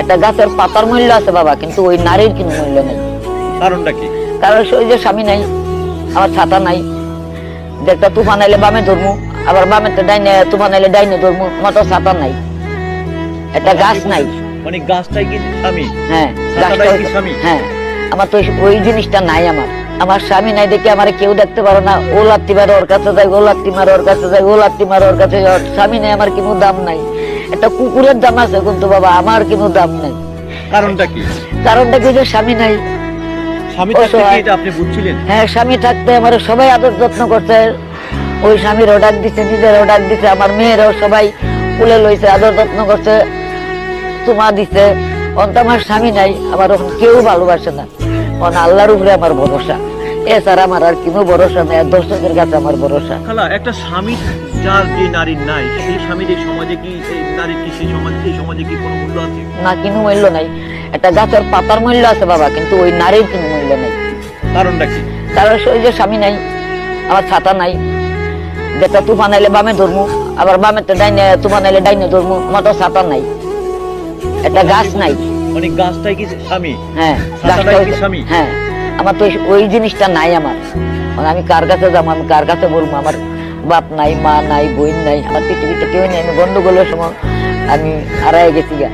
একটা গাছের পাতার মূল্য আছে বাবা কিন্তু ওই নারীর কোনো মূল্য নেই। কারণটা কি? কারণ ওই যে স্বামী নাই আমার ছাতা নাই। যে একটা তুফান এলে বামে ধরমু আবার বামে ডাইনে তুফান এলে ডাইনে ধরমু মতো ছাতা নাই। একটা গাছ নাই। মানে গাছটাই কি স্বামী? হ্যাঁ স্বামী? হ্যাঁ আমার তো ওই জিনিসটা নাই আমার। আমার স্বামী নাই দেখে আমার কেউ দেখতে পারে না ও লাত্তি মারে ওর কাছে যায় ও লাত্তি মারে ওর কাছে যায় ও লাত্তি মারে ওর কাছে স্বামী নাই আমার কোনো দাম নাই। একটা কুকুরের দাম আছে কিন্তু বাবা আমার কোনো দাম নাই। কারণটা কি? কারণটা কি যে স্বামী নাই? স্বামী থাকতে কি অসহায়। এটা আপনি বুঝছিলেন? হ্যাঁ স্বামী থাকতে আমার সবাই আদর যত্ন করছে। ওই স্বামীরও ডাক দিছে নিজেরও ডাক দিছে আমার মেয়েরাও সবাই কুলে লইছে আদর যত্ন করছে তোমা দিছে। অন্ত আমার স্বামী নাই আমার কেউ ভালোবাসে না। অন আল্লাহর উপরে আমার ভরসা। এছাড়া আমার আর কোনো ভরসা নেই দর্শকের কাছে আমার ভরসা। খালা একটা স্বামী যার যে নারীর নাই সেই স্বামীর এই সমাজে কি নারীর কি সেই সমাজে সেই সমাজে কি কোনো মূল্য আছে? না কোনো মূল্য নাই। একটা গাছের পাতার মূল্য আছে বাবা কিন্তু ওই নারীর কোনো মূল্য নেই। কারণটা কি? কারণ ওই যে স্বামী নাই আমার ছাতা নাই। যেটা তুফান এলে বামে ধরমু আবার বামে ডাইনে তুফান এলে ডাইনে ধরমু আমার তো ছাতা নাই। একটা গাছ নাই। মানে গাছটাই কি স্বামী? হ্যাঁ ছাতাটাই গাছটা কি স্বামী? হ্যাঁ। আমার তো ওই- জিনিসটা নাই আমার। মানে আমি কার কাছে যাব, আমি কার কাছে বলব? আমার বাপ নাই, মা নাই, বোন নাই, আমার পৃথিবীতে কেউ নেই। আমি গন্ডগোলের সময় আমি হারাই গেছি গা।